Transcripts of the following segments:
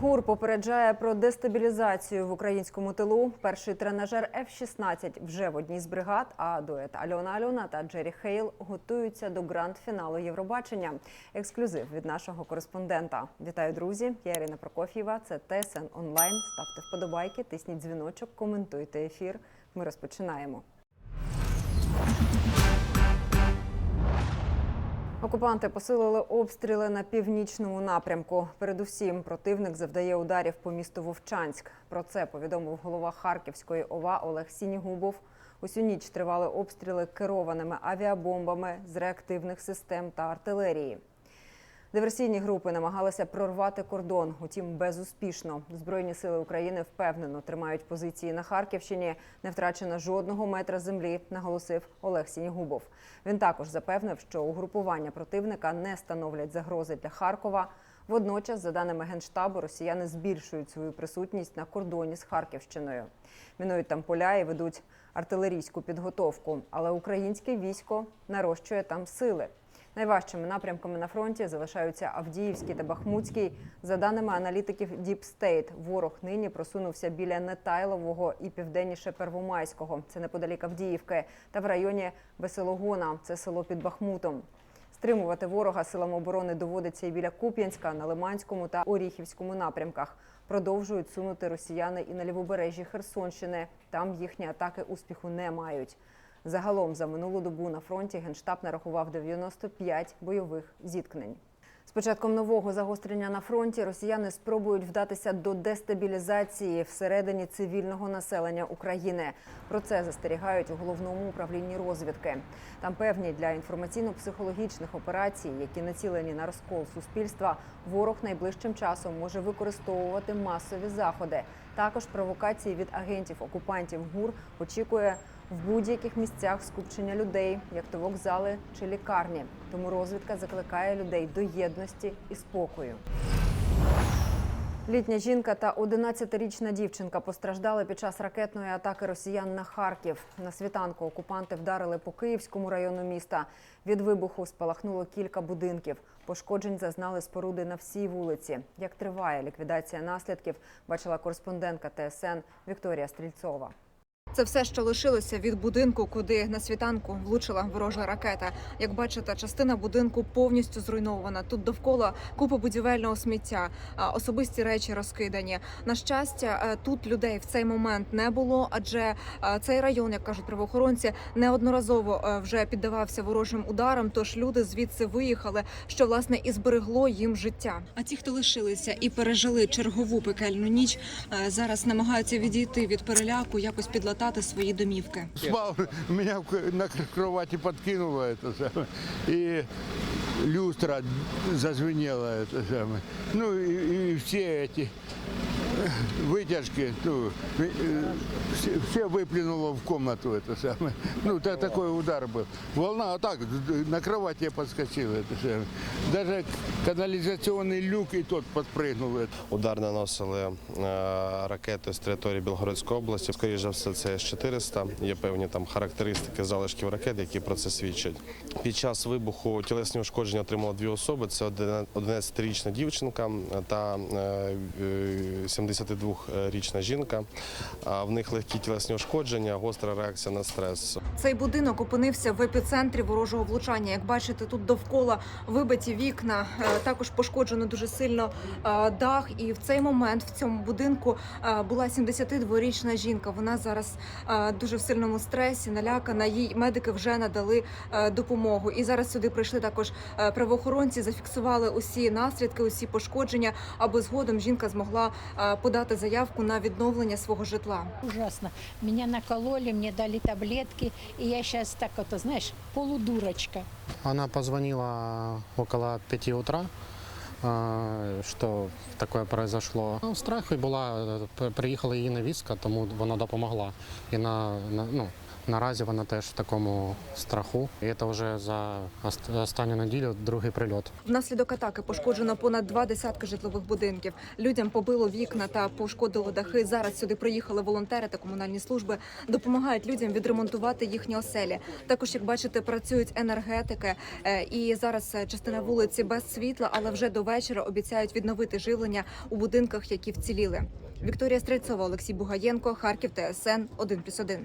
ГУР попереджає про дестабілізацію в українському тилу. Перший тренажер F-16 вже в одній з бригад. А дует Альона Альона та Джері Хейл готуються до гранд-фіналу Євробачення. Ексклюзив від нашого кореспондента. Вітаю, друзі! Я Ірина Прокоф'єва. Це ТСН онлайн. Ставте вподобайки, тисніть дзвіночок, коментуйте ефір. Ми розпочинаємо. Окупанти посилили обстріли на північному напрямку. Передусім, противник завдає ударів по місту Вовчанськ. Про це повідомив голова Харківської ОВА Олег Сінігубов. Усю ніч тривали обстріли керованими авіабомбами з реактивних систем та артилерії. Диверсійні групи намагалися прорвати кордон, утім безуспішно. Збройні сили України впевнено тримають позиції на Харківщині. Не втрачено жодного метра землі, наголосив Олег Сінігубов. Він також запевнив, що угрупування противника не становлять загрози для Харкова. Водночас, за даними генштабу, росіяни збільшують свою присутність на кордоні з Харківщиною. Мінують там поля і ведуть артилерійську підготовку. Але українське військо нарощує там сили. Найважчими напрямками на фронті залишаються Авдіївський та Бахмутський. За даними аналітиків State, ворог нині просунувся біля Нетайлового і південніше Первомайського. Це неподалік Авдіївки, та в районі Веселогона. Це село під Бахмутом. Стримувати ворога силам оборони доводиться і біля Куп'янська, на Лиманському та Оріхівському напрямках. Продовжують сунути росіяни і на лівобережжі Херсонщини. Там їхні атаки успіху не мають. Загалом за минулу добу на фронті генштаб нарахував 95 бойових зіткнень. З початком нового загострення на фронті росіяни спробують вдатися до дестабілізації всередині цивільного населення України. Про це застерігають у головному управлінні розвідки. Там певні для інформаційно-психологічних операцій, які націлені на розкол суспільства, ворог найближчим часом може використовувати масові заходи. Також провокації від агентів окупантів ГУР очікує в будь-яких місцях скупчення людей, як то вокзали чи лікарні. Тому розвідка закликає людей до єдності і спокою. Літня жінка та 11-річна дівчинка постраждали під час ракетної атаки росіян на Харків. На світанку окупанти вдарили по Київському району міста. Від вибуху спалахнуло кілька будинків. Пошкоджень зазнали споруди на всій вулиці. Як триває ліквідація наслідків, бачила кореспондентка ТСН Вікторія Стрільцова. Це все, що лишилося від будинку, куди на світанку влучила ворожа ракета. Як бачите, частина будинку повністю зруйнована. Тут довкола купа будівельного сміття, особисті речі розкидані. На щастя, е, тут людей в цей момент не було, адже е, цей район, як кажуть правоохоронці, неодноразово е, вже піддавався ворожим ударам. Тож люди звідси виїхали, що власне і зберегло їм життя. А ті, хто лишилися і пережили чергову пекельну ніч, зараз намагаються відійти від переляку, якось підлатати свої домівки. Спав, мене на кроваті підкинуло це самое, и люстра зазвенела это самое. Ну и, и все эти э, вытяжки, ну, э, все, все выплюнуло в комнату это самое. Ну, та- такой удар был. Волна, а так, на кровати я подскочил это самое. Даже канализационный люк и тот подпрыгнул. Это. Удар наносили е, ракети з території Білгородської області. Скоріше за все, це С-400. Є певні там характеристики залишків ракет, які про це свідчать. Під час вибуху тілесні ушкодження отримали дві особи: це 11-річна дівчинка та е, е, 72-річна жінка. В них легкі тілесні ушкодження, гостра реакція на стрес. Цей будинок опинився в епіцентрі ворожого влучання. Як бачите, тут довкола вибиті вікна, е, також пошкоджено дуже сильно е, дах. І в цей момент в цьому будинку е, була 72-річна жінка. Вона зараз е, дуже в сильному стресі, налякана. Їй медики вже надали е, допомогу. І зараз сюди прийшли також е, правоохоронці, зафіксували усі наслідки, усі пошкодження, аби згодом жінка змогла е, подати заявку на відновлення свого житла. Ужасно. Меня накололи, мне дали таблетки, и я сейчас так это, знаешь, полудурочка. Она позвонила около 5 утра, що таке произошло. Ну, страх і була, при- приїхала її невістка, тому вона допомогла. І на, на, ну, Наразі вона теж в такому страху. І це вже за останню неділю другий прильот. Внаслідок атаки пошкоджено понад два десятки житлових будинків. Людям побило вікна та пошкодило дахи. Зараз сюди приїхали волонтери та комунальні служби, допомагають людям відремонтувати їхні оселі. Також, як бачите, працюють енергетики. Е, І зараз частина вулиці без світла, але вже до вечора обіцяють відновити живлення у будинках, які вціліли. Вікторія Стрельцова, Олексій Бугаєнко, Харків, ТСН 1+,1.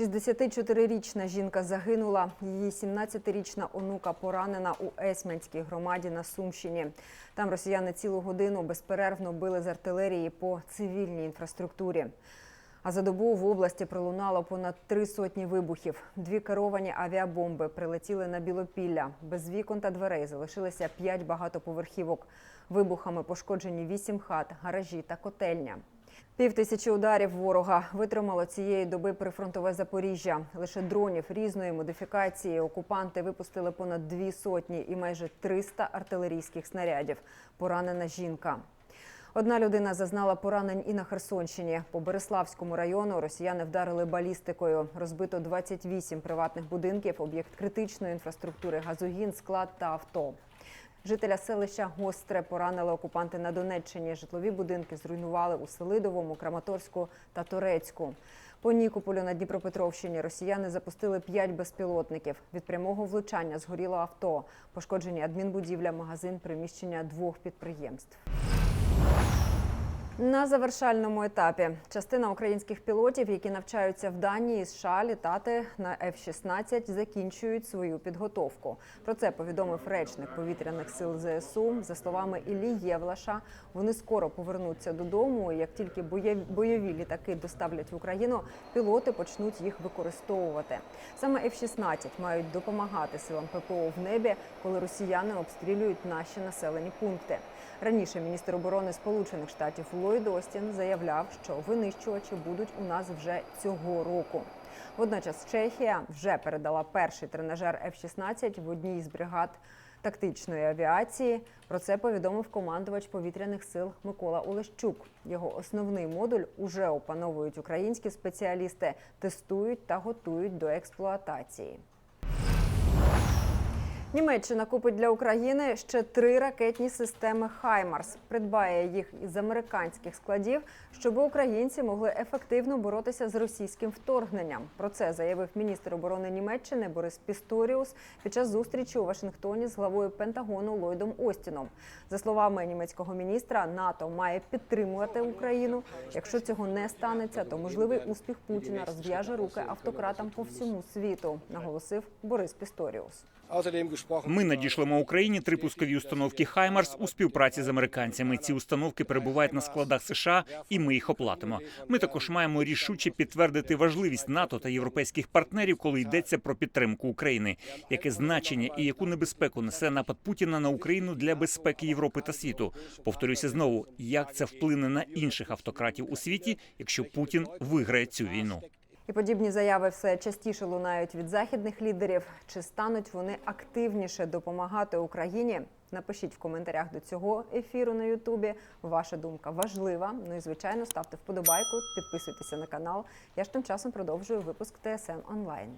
64-річна жінка загинула. Її 17-річна онука поранена у Есменській громаді на Сумщині. Там росіяни цілу годину безперервно били з артилерії по цивільній інфраструктурі. А за добу в області пролунало понад три сотні вибухів. Дві керовані авіабомби прилетіли на Білопілля. Без вікон та дверей залишилися п'ять багатоповерхівок. Вибухами пошкоджені вісім хат, гаражі та котельня. Пів тисячі ударів ворога витримало цієї доби прифронтове Запоріжжя. Лише дронів різної модифікації окупанти випустили понад дві сотні і майже 300 артилерійських снарядів. Поранена жінка. Одна людина зазнала поранень і на Херсонщині. По Береславському району росіяни вдарили балістикою. Розбито 28 приватних будинків, об'єкт критичної інфраструктури, газогін, склад та авто. Жителя селища Гостре поранили окупанти на Донеччині. Житлові будинки зруйнували у Селидовому, Краматорську та Торецьку. По Нікополю на Дніпропетровщині росіяни запустили п'ять безпілотників. Від прямого влучання згоріло авто. Пошкоджені адмінбудівля, магазин, приміщення двох підприємств. На завершальному етапі частина українських пілотів, які навчаються в Данії США, літати на F-16, закінчують свою підготовку. Про це повідомив речник повітряних сил ЗСУ. За словами Іллі Євлаша, вони скоро повернуться додому. І як тільки бойові літаки доставлять в Україну, пілоти почнуть їх використовувати. Саме F-16 мають допомагати силам ППО в небі, коли росіяни обстрілюють наші населені пункти. Раніше міністр оборони Сполучених Штатів Ллойд Остін заявляв, що винищувачі будуть у нас вже цього року. Водночас Чехія вже передала перший тренажер F-16 в одній із бригад тактичної авіації. Про це повідомив командувач повітряних сил Микола Олещук. Його основний модуль уже опановують українські спеціалісти, тестують та готують до експлуатації. Німеччина купить для України ще три ракетні системи Хаймарс. Придбає їх із американських складів, щоб українці могли ефективно боротися з російським вторгненням. Про це заявив міністр оборони Німеччини Борис Пісторіус під час зустрічі у Вашингтоні з главою Пентагону Ллойдом Остіном. За словами німецького міністра, НАТО має підтримувати Україну. Якщо цього не станеться, то можливий успіх Путіна розв'яже руки автократам по всьому світу, наголосив Борис Пісторіус. Ми надішлемо Україні три пускові установки Хаймарс у співпраці з американцями. Ці установки перебувають на складах США, і ми їх оплатимо. Ми також маємо рішуче підтвердити важливість НАТО та європейських партнерів, коли йдеться про підтримку України. Яке значення і яку небезпеку несе напад Путіна на Україну для безпеки Європи та світу? Повторюся знову, як це вплине на інших автократів у світі, якщо Путін виграє цю війну. І подібні заяви все частіше лунають від західних лідерів. Чи стануть вони активніше допомагати Україні? Напишіть в коментарях до цього ефіру на Ютубі. Ваша думка важлива. Ну і звичайно, ставте вподобайку, підписуйтеся на канал. Я ж тим часом продовжую випуск ТСН онлайн.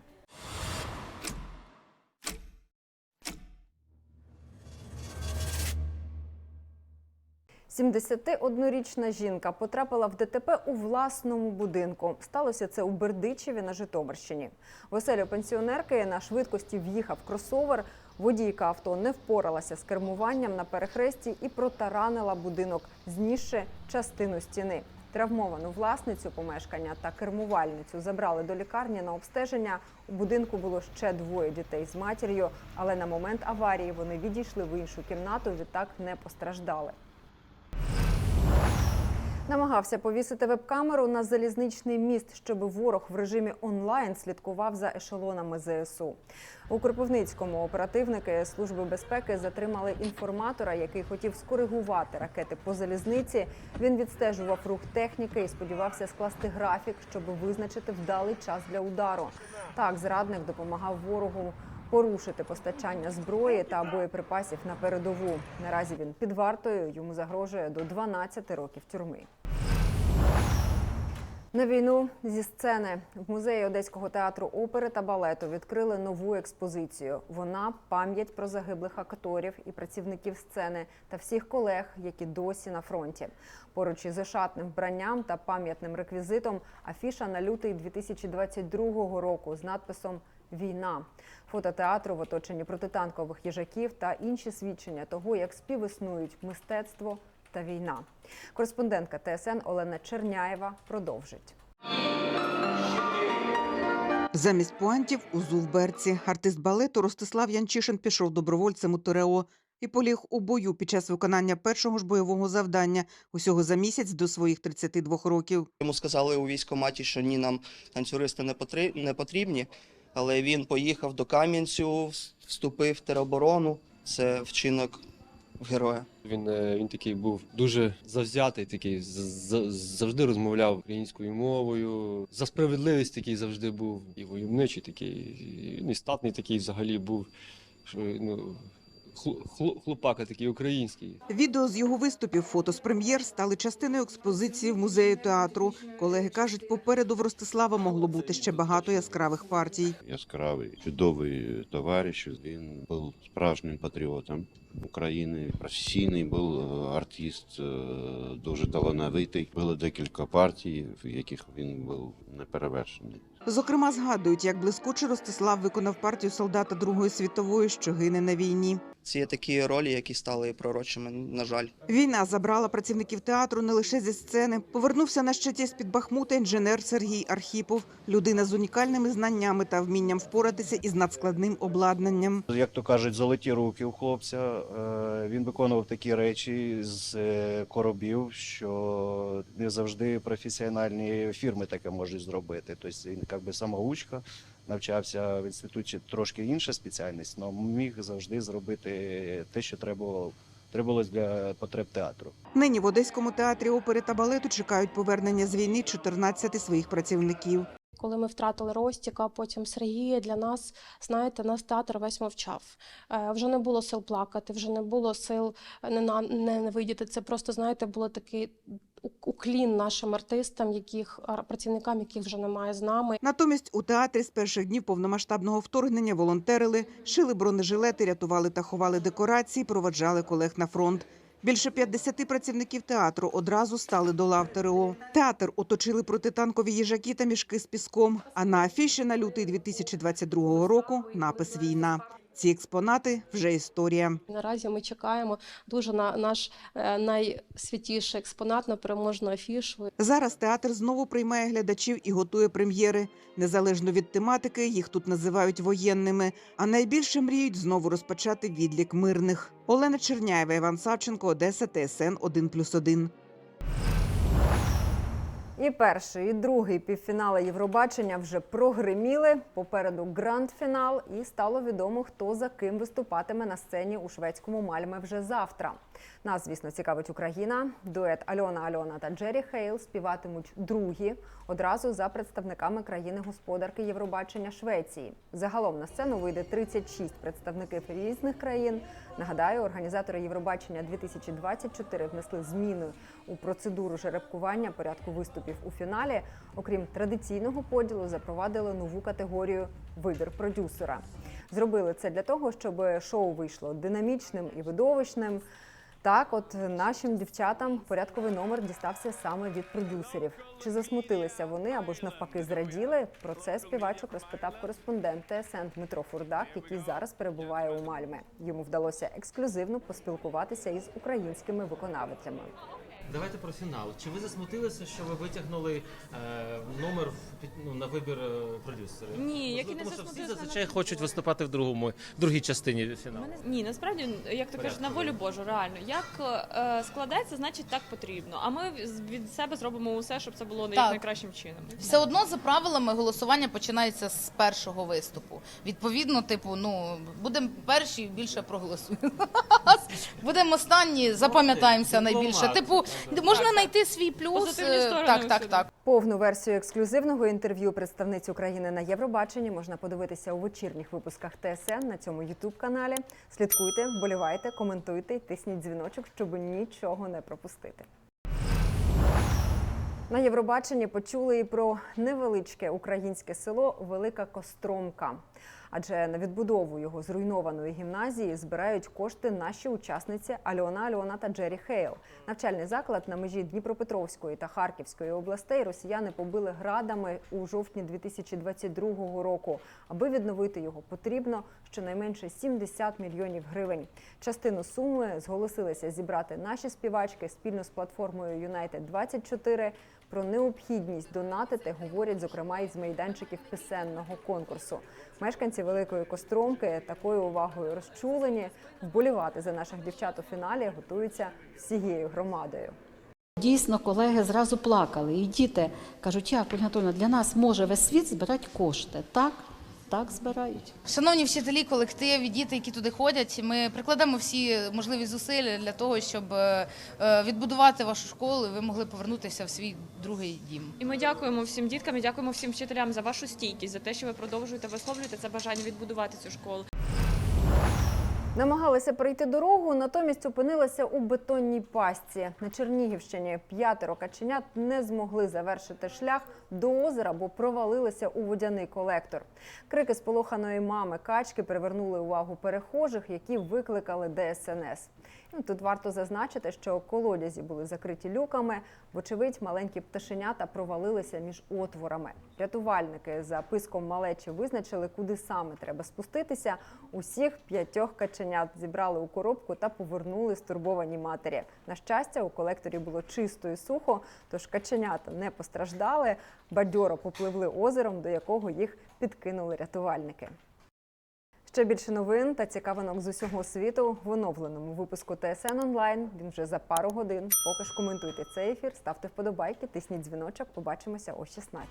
71-річна жінка потрапила в ДТП у власному будинку. Сталося це у Бердичеві на Житомирщині. В оселю пенсіонерки на швидкості в'їхав кросовер. Водійка авто не впоралася з кермуванням на перехресті і протаранила будинок, знісши частину стіни. Травмовану власницю помешкання та кермувальницю забрали до лікарні на обстеження. У будинку було ще двоє дітей з матір'ю, але на момент аварії вони відійшли в іншу кімнату. Відтак не постраждали. Намагався повісити веб-камеру на залізничний міст, щоб ворог в режимі онлайн слідкував за ешелонами ЗСУ. У Кропивницькому оперативники Служби безпеки затримали інформатора, який хотів скоригувати ракети по залізниці. Він відстежував рух техніки і сподівався скласти графік, щоб визначити вдалий час для удару. Так, зрадник допомагав ворогу порушити постачання зброї та боєприпасів на передову. Наразі він під вартою. Йому загрожує до 12 років тюрми. На війну зі сцени в музеї Одеського театру опери та балету відкрили нову експозицію. Вона пам'ять про загиблих акторів і працівників сцени та всіх колег, які досі на фронті. Поруч із ошатним вбранням та пам'ятним реквізитом афіша на лютий 2022 року з надписом Війна. Фото театру в оточенні протитанкових їжаків та інші свідчення того, як співіснують мистецтво та війна. Кореспондентка ТСН Олена Черняєва продовжить. Замість пуантів узув в берці. Артист балету Ростислав Янчишин пішов добровольцем у ТРО і поліг у бою під час виконання першого ж бойового завдання усього за місяць до своїх 32 років. Йому сказали у військкоматі, що ні, нам танцюристи не потрібні, але він поїхав до Кам'янцю, вступив в тероборону. Це вчинок героя. Він, е, він такий був дуже завзятий, такий завжди розмовляв українською мовою. За справедливість такий завжди був. І войовничий такий, і, статний такий взагалі був. Що, ну, хлопака такий український. Відео з його виступів, фото з прем'єр стали частиною експозиції в музеї театру. Колеги кажуть, попереду в Ростислава могло бути ще багато яскравих партій. яскравий, чудовий товариш. Він був справжнім патріотом України, професійний був е, артист, е, дуже талановитий. Було декілька партій, в яких він був неперевершений. Зокрема, згадують, як блискуче Ростислав виконав партію солдата Другої світової, що гине на війні. Це є такі ролі, які стали пророчими, на жаль. Війна забрала працівників театру не лише зі сцени. Повернувся на щиті з під Бахмута інженер Сергій Архіпов, людина з унікальними знаннями та вмінням впоратися із надскладним обладнанням. Як то кажуть, золоті руки у хлопця. Е, Він виконував такі речі з е, коробів, що не завжди професіональні фірми таке можуть зробити. Тобто він якби самоучка, навчався в інституті трошки інша спеціальність, але міг завжди зробити те, що треба, требувалось для потреб театру. Нині в Одеському театрі опери та балету чекають повернення з війни 14 своїх працівників. Коли ми втратили Ростіка, потім Сергія, для нас, знаєте, нас театр весь мовчав. Е, Вже не було сил плакати, вже не було сил нена- ненавидіти. Це просто, знаєте, було такий уклін нашим артистам, яких працівникам, яких вже немає з нами. Натомість у театрі з перших днів повномасштабного вторгнення волонтерили, шили бронежилети, рятували та ховали декорації, проводжали колег на фронт. Більше 50 працівників театру одразу стали до лав ТРО. Театр оточили протитанкові їжаки та мішки з піском. А на афіші на лютий 2022 року напис Війна. Ці експонати вже історія. Наразі ми чекаємо дуже на наш е, найсвятіший експонат на переможну афішу. Зараз театр знову приймає глядачів і готує прем'єри. Незалежно від тематики, їх тут називають воєнними. А найбільше мріють знову розпочати відлік мирних. Олена Черняєва, Іван Савченко, Одеса, ТСН 1+,1. І перший, і другий півфінали Євробачення вже прогриміли. Попереду гранд-фінал, і стало відомо, хто за ким виступатиме на сцені у шведському Мальме вже завтра. Нас, звісно, цікавить Україна. Дует Альона Альона та Джері Хейл співатимуть другі одразу за представниками країни-господарки Євробачення Швеції. Загалом на сцену вийде 36 представників різних країн. Нагадаю, організатори Євробачення 2024 внесли зміни у процедуру жеребкування порядку виступів у фіналі. Окрім традиційного поділу, запровадили нову категорію вибір продюсера. Зробили це для того, щоб шоу вийшло динамічним і видовищним. Так, от нашим дівчатам порядковий номер дістався саме від продюсерів. Чи засмутилися вони або ж навпаки зраділи? Про це співачок розпитав кореспондент ТСН Дмитро Фурдак, який зараз перебуває у Мальме. Йому вдалося ексклюзивно поспілкуватися із українськими виконавицями. Давайте про фінал. Чи ви засмутилися, що ви витягнули е, номер в- ну, на вибір е, продюсерів? Ні, як і не тому що всі засмутилися зазвичай хочуть виступати в другому, другій частині фіналу. Ні, насправді, як то кажуть, на волю Божу, реально. Як е, складеться, значить так потрібно. А ми з- від себе зробимо усе, щоб це було Так. найкращим чином. Все одно за правилами голосування починається з першого виступу. Відповідно, типу, ну будемо перші більше проголосуємо. Будемо останні, запам'ятаємося найбільше. Типу, можна знайти свій плюс. Позитивні е, сторони Так, так, так. Повну версію ексклюзивного інтерв'ю представниць України на Євробаченні можна подивитися у вечірніх випусках ТСН на цьому Ютуб каналі. Слідкуйте, вболівайте, коментуйте, тисніть дзвіночок, щоб нічого не пропустити. На Євробаченні почули і про невеличке українське село Велика Костромка. Адже на відбудову його зруйнованої гімназії збирають кошти наші учасниці Альона Альона та Джері Хейл. Навчальний заклад на межі Дніпропетровської та Харківської областей росіяни побили градами у жовтні 2022 року. Аби відновити його, потрібно щонайменше 70 мільйонів гривень. Частину суми зголосилися зібрати наші співачки спільно з платформою United 24 Про необхідність донатити говорять, зокрема, і з майданчиків писенного конкурсу. Мешканці Великої Костромки такою увагою розчулені. Вболівати за наших дівчат у фіналі готуються всією громадою. Дійсно, колеги зразу плакали. І діти кажуть, як Ольга Анатольовна, для нас може весь світ збирати кошти. Так, так збирають. Шановні вчителі, колективи, діти, які туди ходять, ми прикладемо всі можливі зусилля для того, щоб е, е, відбудувати вашу школу, і ви могли повернутися в свій другий дім. І ми дякуємо всім діткам і дякуємо всім вчителям за вашу стійкість, за те, що ви продовжуєте висловлювати це бажання відбудувати цю школу. Намагалися перейти дорогу, натомість опинилися у бетонній пастці. На Чернігівщині п'ятеро каченят не змогли завершити шлях до озера, бо провалилися у водяний колектор. Крики сполоханої мами качки привернули увагу перехожих, які викликали ДСНС. Ну, Тут варто зазначити, що колодязі були закриті люками. Вочевидь, маленькі пташенята провалилися між отворами. Рятувальники за писком малечі визначили, куди саме треба спуститися. Усіх п'ятьох каченят зібрали у коробку та повернули стурбовані матері. На щастя, у колекторі було чисто і сухо, тож каченята не постраждали. Бадьоро попливли озером, до якого їх підкинули рятувальники. Ще більше новин та цікавинок з усього світу в оновленому випуску ТСН онлайн. Він вже за пару годин. Поки ж коментуйте цей ефір, ставте вподобайки, тисніть дзвіночок. Побачимося о 16.